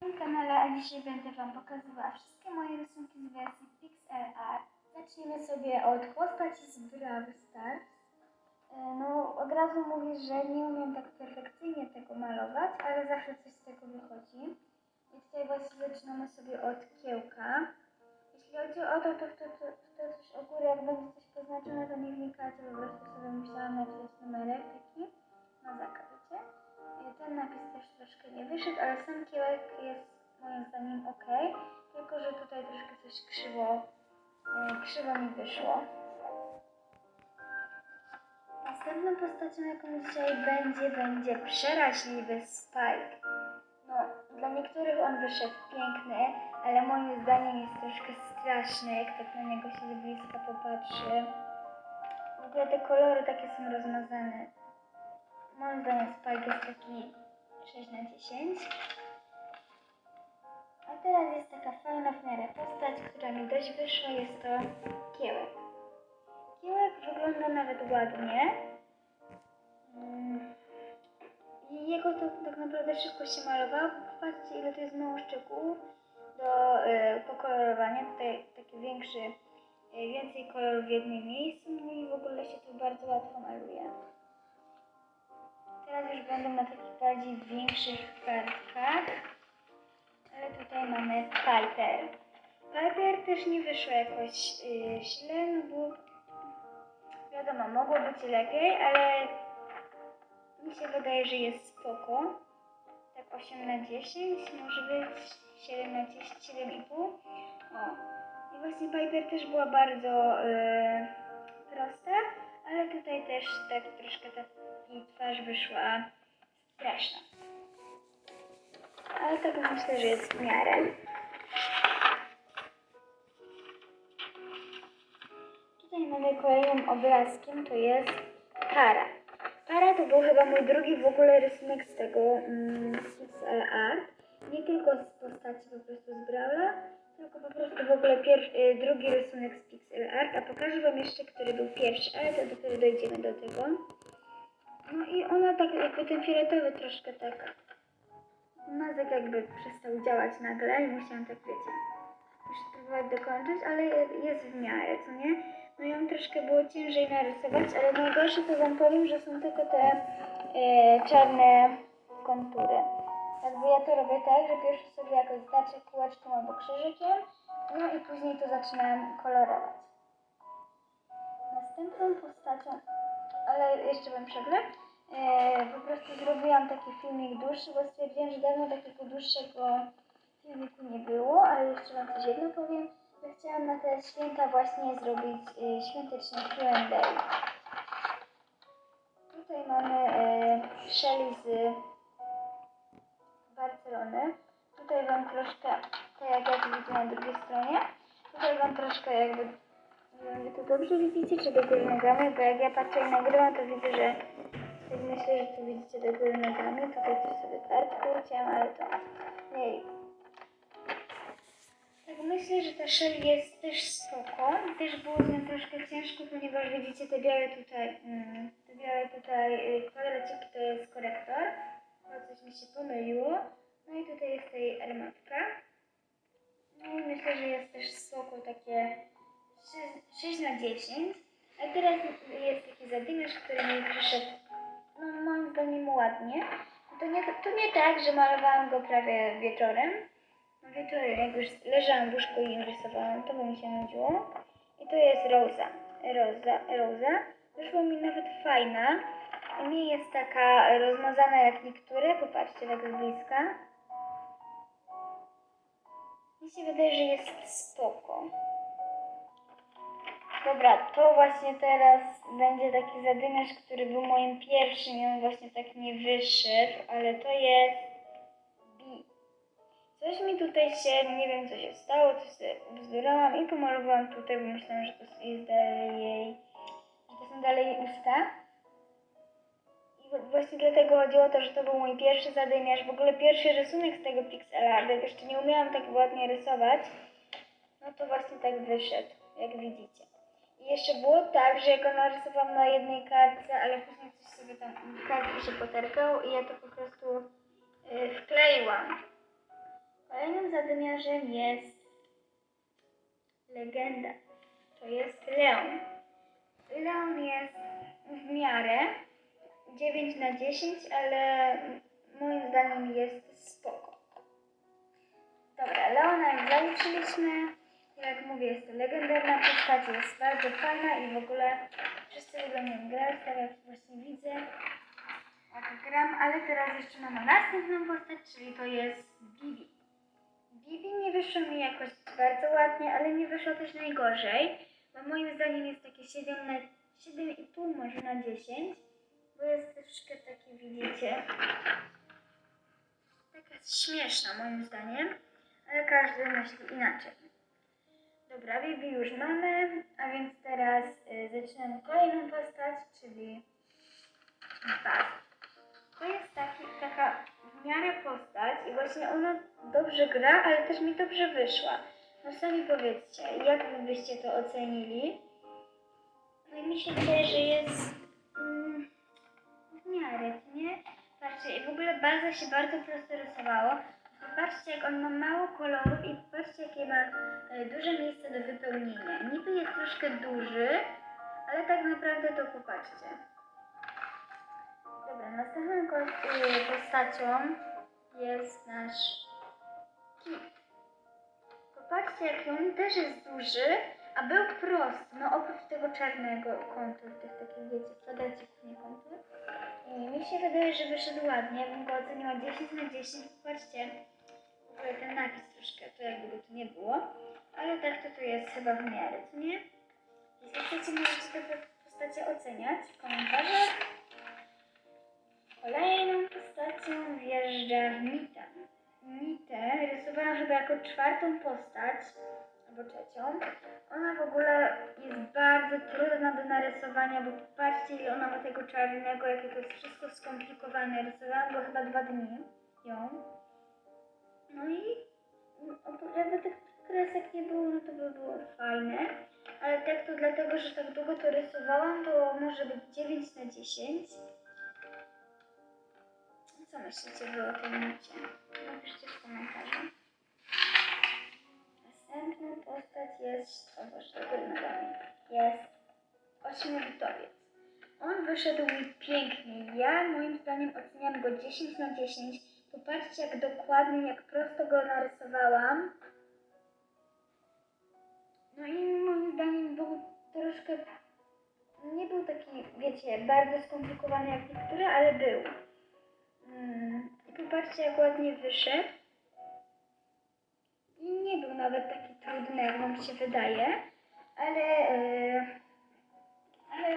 Na kanale, a dzisiaj będę Wam pokazywała wszystkie moje rysunki z wersji PixelArt. Zacznijmy sobie od postaci z Brawl Stars. E, No, od razu mówię, że nie umiem tak perfekcyjnie tego malować, ale zawsze coś z tego wychodzi. I tutaj właśnie zaczynamy sobie od kiełka. Jeśli chodzi o to, to, to coś o górę, jak będzie coś poznaczone, to nie wnikajcie, po prostu sobie musiałam napisać numerek taki na zakaz, wiecie? Ten napis też troszkę nie wyszedł, ale sam kiełek jest moim zdaniem ok, tylko że tutaj troszkę coś krzywo, e, krzywo mi wyszło. Następną postacią, jaką dzisiaj będzie, będzie przeraźliwy Spike. No, dla niektórych on wyszedł piękny, ale moim zdaniem jest troszkę straszny, jak tak na niego się z bliska popatrzy. W ogóle te kolory takie są rozmazane. Zdaniem Spike jest taki 6 na 10. A teraz jest taka fajna w miarę postać, która mi dość wyszła, jest to Kiełek. Kiełek wygląda nawet ładnie. Mm. I jego to tak naprawdę szybko się malowało. Popatrzcie ile tu jest mało szczegółów do y, pokolorowania. Tutaj taki większy, y, więcej kolorów w jednym miejscu. No i w ogóle się to bardzo łatwo maluje. Teraz już będą na takich bardziej większych kartkach. Ale tutaj mamy Piper. Piper też nie wyszło jakoś y, źle, no bo wiadomo, mogło być lepiej, ale mi się wydaje, że jest spoko. Tak 8 na 10, może być 7 na 10, 7,5. O. I właśnie Piper też była bardzo y, prosta, ale tutaj też tak troszkę ta jej twarz wyszła straszna. Ale tak myślę, że jest w miarę. Tutaj mamy kolejnym obrazkiem, to jest para. Para to był chyba mój drugi w ogóle rysunek z tego mm, Art. Nie tylko z postaci po prostu z Brawla, tylko po prostu w ogóle pier- y, drugi rysunek z Pixel Art. A pokażę Wam jeszcze, który był pierwszy, ale to dopiero dojdziemy do tego. No i ona tak jakby ten fioletowy troszkę tak mazek jakby przestał działać nagle i musiałam tak wiecie już spróbować dokończyć, ale jest w miarę, co nie? No ją troszkę było ciężej narysować, ale najgorsze to wam powiem, że są tylko te e, czarne kontury. Jakby ja to robię tak, że pierwszy sobie jakoś znaczę kółeczkiem albo krzyżykiem, no i później to zaczynam kolorować. Następną postacią, ale jeszcze wam przegrę, e, po prostu zrobiłam taki filmik dłuższy, bo stwierdziłam, że dawno takiego dłuższego filmiku nie było, ale jeszcze wam coś jedno powiem, że chciałam na te święta właśnie zrobić y, świąteczny Q&A. Tutaj mamy y, Shelly z Barcelony. Tutaj wam troszkę, tak jak ja to widzę na drugiej stronie, tutaj wam troszkę jakby, nie to dobrze widzicie, czy do góry nogami, bo jak ja patrzę i nagrywam, to widzę, że tak myślę, że tu widzicie do góry nogami. Tutaj coś sobie kartkę ucięłam, ale to nie tak myślę, że ta szel jest też spoko. Też było z nią troszkę ciężko, ponieważ widzicie te białe tutaj, mm, te białe tutaj y, kwadratiki to jest korektor. Bo coś mi się pomyliło. No i tutaj jest tej armatka. No i myślę, że jest też spoko takie 6 na 10. A teraz jest taki zadymiarz, który mi przyszedł, no moim zdaniem ładnie. To nie, to nie tak, że malowałam go prawie wieczorem. Wieczorem, jak już leżałam w łóżku i rysowałam, to by mi się nudziło. I to jest Rosa. Rosa, Rosa. Wyszła mi nawet fajna. Nie jest taka rozmazana jak niektóre. Popatrzcie tak z bliska. Mi się wydaje, że jest. Dobra, to właśnie teraz będzie taki zadymiarz, który był moim pierwszym i on właśnie tak nie wyszedł, ale to jest. Coś mi tutaj się, nie wiem co się stało, coś sobie bzdurałam i pomalowałam tutaj, bo myślałam, że to jest dalej jej, to są dalej jej usta. I właśnie dlatego chodziło o to, że to był mój pierwszy zadymiarz, w ogóle pierwszy rysunek z tego pixela, jak jeszcze nie umiałam tak ładnie rysować, no to właśnie tak wyszedł, jak widzicie. Jeszcze było tak, że ja go narysowałam na jednej kartce, ale później coś sobie tam, kartki się poterkało i ja to po prostu y, wkleiłam. zadymiarzem jest legenda. To jest Leon. Leon jest w miarę 9 na 10, ale moim zdaniem jest spoko. Dobra, Leona już zaliczyliśmy. Jak mówię, jest to legendarna postać, jest bardzo fajna i w ogóle wszyscy lubią nią grać, tak jak właśnie widzę. Jak gram, ale teraz jeszcze mamy następną postać, czyli to jest Bibi. Bibi nie wyszło mi jakoś bardzo ładnie, ale nie wyszło też najgorzej, bo moim zdaniem jest takie 7 na 7,5 może na 10, bo jest troszkę takie, widzicie, taka śmieszna moim zdaniem, ale każdy myśli inaczej. Dobra, Bibi już mamy, a więc teraz y, zaczynamy kolejną postać, czyli Baz. To jest taki, taka w miarę postać i właśnie ona dobrze gra, ale też mi dobrze wyszła. No sami powiedzcie, jak wy byście to ocenili? No i mi się wydaje, że jest mm, w miarę, nie? Patrzcie, i w ogóle baza się bardzo prosto rysowało. Popatrzcie, jak on ma mało kolorów i popatrzcie, jakie ma e, duże miejsce do wypełnienia. Niby jest troszkę duży, ale tak naprawdę to popatrzcie. Dobra, następną y, postacią jest nasz kit. Popatrzcie, jaki on też jest duży, a był prosty. No oprócz tego czarnego kontur, tych takich wiecie, kwadracików, nie kontur. I mi się wydaje, że wyszedł ładnie. Ja bym go oceniła 10 na 10. Popatrzcie, ten napis troszkę, to jakby go tu nie było. Ale tak to tu jest chyba w miarę, co nie? Jeśli chcecie, możecie te postacie oceniać w komentarzach. Kolejną postacią wjeżdża Nita. Nitę rysowałam chyba jako czwartą postać, albo trzecią. Ona w ogóle jest bardzo trudna do narysowania, bo patrzcie ile ona ma tego czarnego, jakie to jest wszystko skomplikowane. Rysowałam go chyba dwa dni, ją. No i jakby tych kresek nie było, no to by było fajne. Ale tak to dlatego, że tak długo to rysowałam, to może być 9 na 10. Co myślicie wy o tym macie? Napiszcie w komentarzu. Następną postać jest, o nogami, jest ośmiobitowiec. On wyszedł mi pięknie. Ja moim zdaniem oceniam go 10 na 10. Popatrzcie jak dokładnie, jak prosto go narysowałam. No i moim zdaniem był troszkę, nie był taki, wiecie, bardzo skomplikowany jak niektóre, ale był. Mm, I popatrzcie, jak ładnie wyszedł. I nie był nawet taki trudny, jak wam się wydaje, ale, e, ale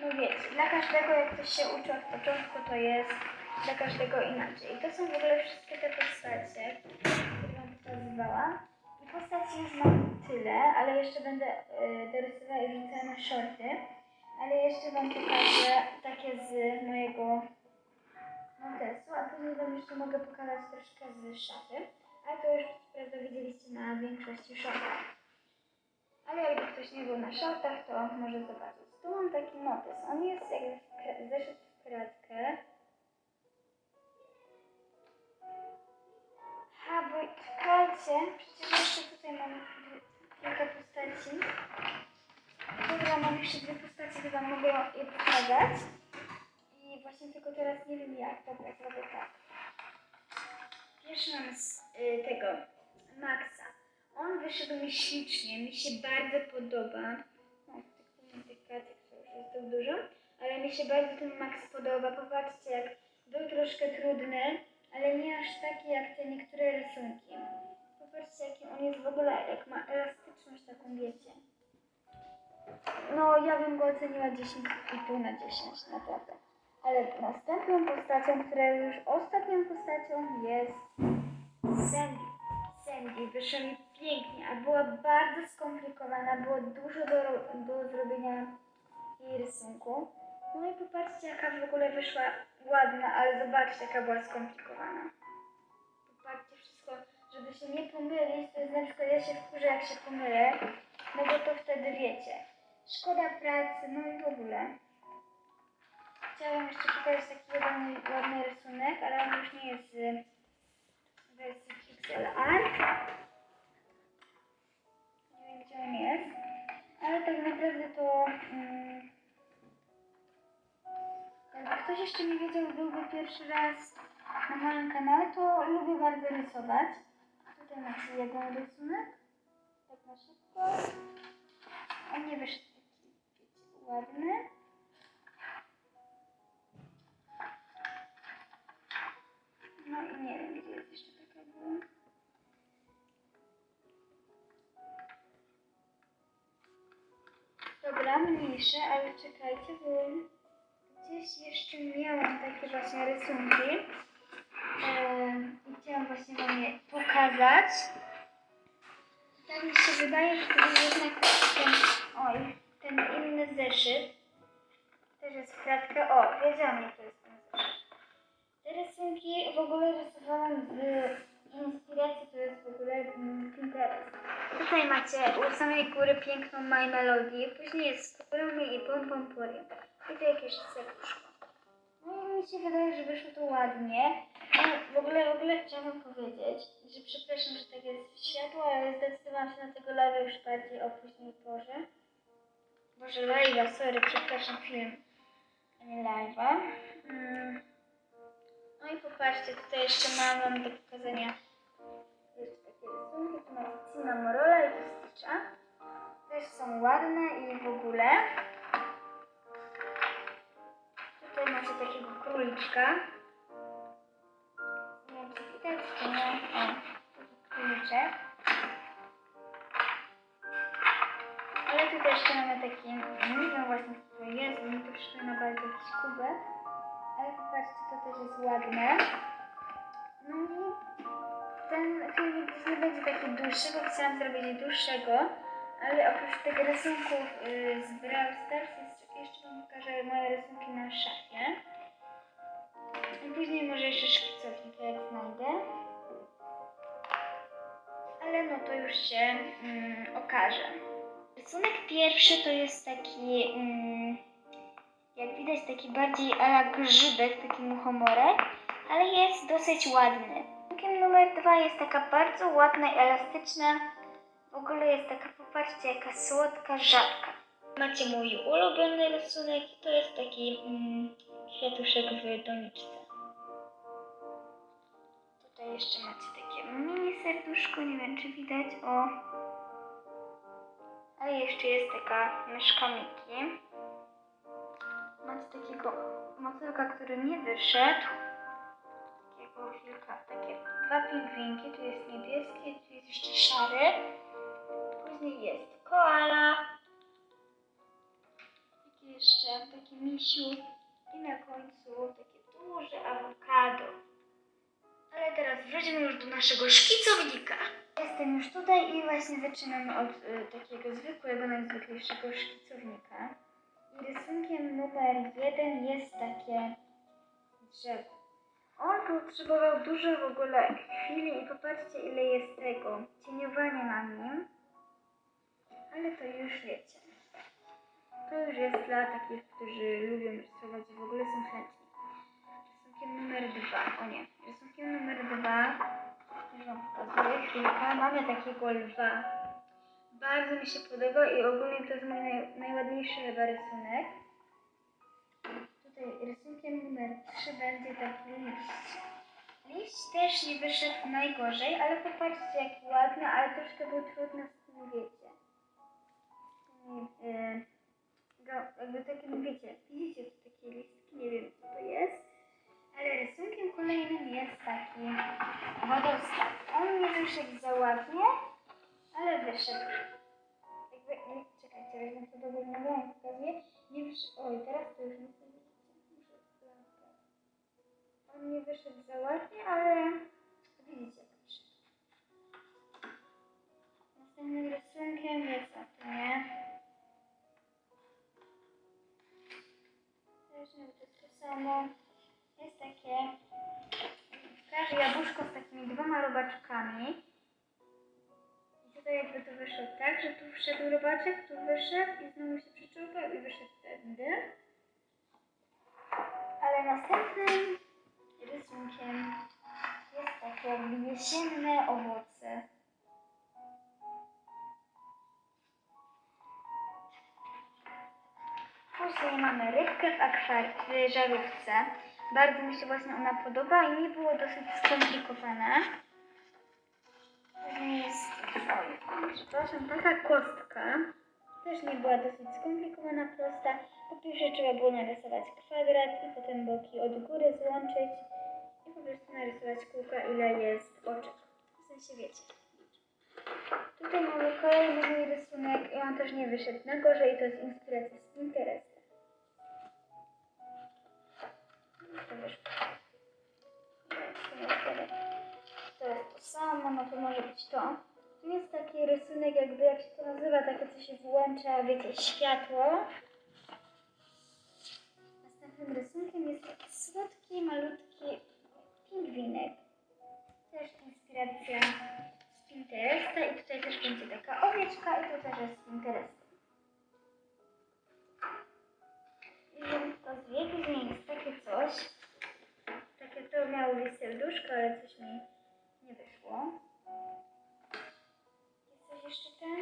no wiecie, dla każdego, jak ktoś się uczy od początku, to jest dla każdego inaczej. I to są w ogóle wszystkie te postacie, które wam pokazywałam. I postaci już mam tyle, ale jeszcze będę e, dorysowała i wrzucała na shorty. Ale jeszcze wam pokażę takie z mojego notesu, a później wam jeszcze mogę pokazać troszkę z szafy. Ale to już prawda widzieliście na większości shortach. Ale jakby ktoś nie był na shortach, to może zobaczyć. Tu mam taki notes. On jest jakby w w kratkę. Czekajcie, przecież jeszcze tutaj mam kilka postaci. Dobra, mam jeszcze dwie postacie, wam mogę je pokazać. I właśnie tylko teraz nie wiem jak. Dobra, zrobię tak. Pierwszy mam z y, tego Maxa. On wyszedł mi ślicznie, mi się bardzo podoba. No, tych kartek, to już jest tak dużo, ale mi się bardzo ten Max podoba. Popatrzcie, jak był troszkę trudny, ale nie aż taki jak te niektóre rysunki. Popatrzcie, jaki on jest w ogóle, jak ma elastyczność taką, wiecie. No, ja bym go oceniła 10,5 na 10, naprawdę. Ale następną postacią, która jest już ostatnią postacią, jest Sandy. Sandy wyszła mi pięknie, a była bardzo skomplikowana, było dużo do, do zrobienia jej rysunku. No i popatrzcie, jaka w ogóle wyszła ładna, ale zobaczcie, jaka była skomplikowana. Żeby się nie pomylić, to jest na przykład ja się wkurzę, jak się pomylę, no bo to wtedy wiecie. Szkoda pracy, no i w ogóle. Chciałam jeszcze pokazać taki jeden ładny rysunek, ale on już nie jest z wersji Pixel Art. Nie wiem gdzie on jest, ale tak naprawdę to mm, jakby ktoś jeszcze nie wiedział, byłby pierwszy raz na moim kanale, to lubię bardzo rysować. Tutaj macie jeden rysunek, tak na szybko. On nie wyszedł taki wiecie, ładny. No i nie wiem, gdzie jest jeszcze była. Dobra, mniejsze, ale czekajcie, bo gdzieś jeszcze miałam takie właśnie rysunki. Chciałam właśnie wam je pokazać. Tak mi się wydaje, że to jest jednak ten, oj, ten inny zeszyt. Też jest w kratkę. O, wiedziałam, to jest ten zeszyt. Te rysunki w ogóle rysowałam z inspiracji, to jest w ogóle mm, Pinterest. Tutaj macie u samej góry piękną My Melody, później jest Kuromi i Pom Pom Purim. I tu jakieś serduszko. No i mi się wydaje, że wyszło to ładnie. No, w ogóle, w ogóle chciałam powiedzieć, że przepraszam, że tak jest światło, ale zdecydowałam się na tego live'a już bardziej o późnej porze. Boże, live'a, sorry, przepraszam, film, a nie live'a. Mm. No i popatrzcie, tutaj jeszcze mam wam do pokazania jeszcze takie rysunki. Tu macie Cinnamorola i tu Stitcha. Też są ładne i w ogóle. Tutaj macie takiego króliczka. Nie wiem, czy widać, czy nie. O, króliczek. Ale tutaj jeszcze mamy taki, wiem właśnie to jest, mi to przypomina bardzo jakiś kubek. Ale popatrzcie, to też jest ładne. No i ten filmik nie będzie taki dłuższy, bo chciałam zrobić dłuższego. Ale oprócz tych rysunków y, z Brawl Stars pokażę moje rysunki na szafie. I później może jeszcze szkicownik jak znajdę. Ale no to już się mm, okaże. Rysunek pierwszy to jest taki, mm, jak widać, taki bardziej ala grzybek, taki muchomorek, ale jest dosyć ładny. Rysunkiem numer dwa jest taka bardzo ładna i elastyczna. W ogóle jest taka, popatrzcie, jaka słodka żabka. Macie mój ulubiony rysunek i to jest taki mm, kwiatuszek w doniczce. Tutaj jeszcze macie takie mini serduszko, nie wiem czy widać, o. A jeszcze jest taka myszka Miki. Macie takiego motylka, który nie wyszedł. Takiego wilka, takie dwa pingwinki, tu jest niebieski, tu jest jeszcze szary. Później jest koala. Jeszcze, taki misiu. I na końcu takie duże awokado. Ale teraz wróćmy już do naszego szkicownika. Jestem już tutaj i właśnie zaczynamy od y, takiego zwykłego, najzwyklejszego szkicownika. I rysunkiem numer jeden jest takie drzewo. On potrzebował dużo w ogóle chwili i popatrzcie ile jest tego cieniowania na nim. Ale to już wiecie. To już jest dla takich, którzy lubią rysować i w ogóle są chętni. Rysunkiem numer dwa. O nie. Rysunkiem numer dwa. Już wam pokazuję. Chwilkę. Mamy takiego lwa. Bardzo mi się podoba i ogólnie to jest mój naj, najładniejszy chyba rysunek. Tutaj rysunkiem numer 3 będzie taki liść. Liść też nie wyszedł najgorzej, ale popatrzcie jaki ładny, ale troszkę był trudny z tym, wiecie. Tymi, yy, go- jakby takim, wiecie, widzicie tu takie listki, nie wiem co to jest. Ale rysunkiem kolejnym jest taki wodospad. On nie wyszedł za ładnie, ale wyszedł. Jakby, nie, czekajcie, jak to dobrze nagrałem, pokazuję. Nie wyszedł, oj, teraz to już nie chcę. On nie wyszedł za ładnie, ale widzicie robaczkami. I tutaj jakby to wyszło tak, że tu wszedł robaczek, tu wyszedł i znowu się przyczółkał i wyszedł tędy. Ale następnym rysunkiem Jest takie jakby jesienne owoce. Później mamy rybkę w, akwar- w żarówce. Bardzo mi się właśnie ona podoba i nie było dosyć skomplikowane. Jest, przepraszam, taka kostka. Też nie była dosyć skomplikowana, prosta. Po pierwsze trzeba było narysować kwadrat i potem boki od góry złączyć i po prostu narysować kółka, ile jest oczek. W sensie wiecie. Tutaj mamy kolejny mój rysunek i on też nie wyszedł na gorzej, to jest inspiracja z Pinteresta. To wyszło. To samo, no to może być to. Tu jest taki rysunek, jakby jak się to nazywa, takie co się włącza, wiecie, światło. Następnym rysunkiem jest taki słodki, malutki pingwinek. Też inspiracja z Pinteresta i tutaj też będzie taka owieczka i to też jest z Pinteresta. I to z jest takie coś. Takie to miało być serduszko, ale coś mi wyszło. Jest coś jeszcze ten?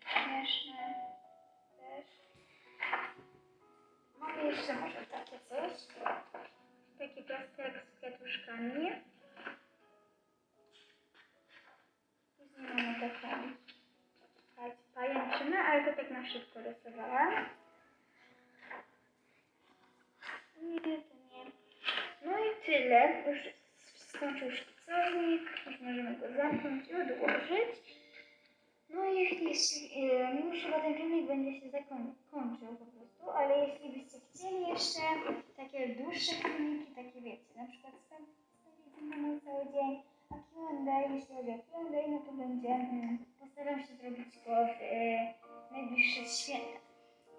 Śmieszne. Też. Mamy jeszcze może takie coś. Taki plasterek z kwiatuszkami. Później mamy taką pa- pajęczynę, ale to tak na szybko rysowałam. Nie, nie. No i tyle. Już skończył możemy go zamknąć i odłożyć. No i jeśli, już ten filmik będzie się zakończył po prostu, ale jeśli byście chcieli jeszcze takie dłuższe filmiki, takie wiecie, na przykład spędzić na mój cały dzień, a Q&A, jeśli chodzi o Q&A, no to będzie, mm, postaram się zrobić go w e, najbliższe święta.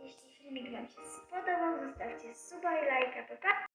Jeśli filmik Wam się spodobał, zostawcie suba i lajka, pa pa!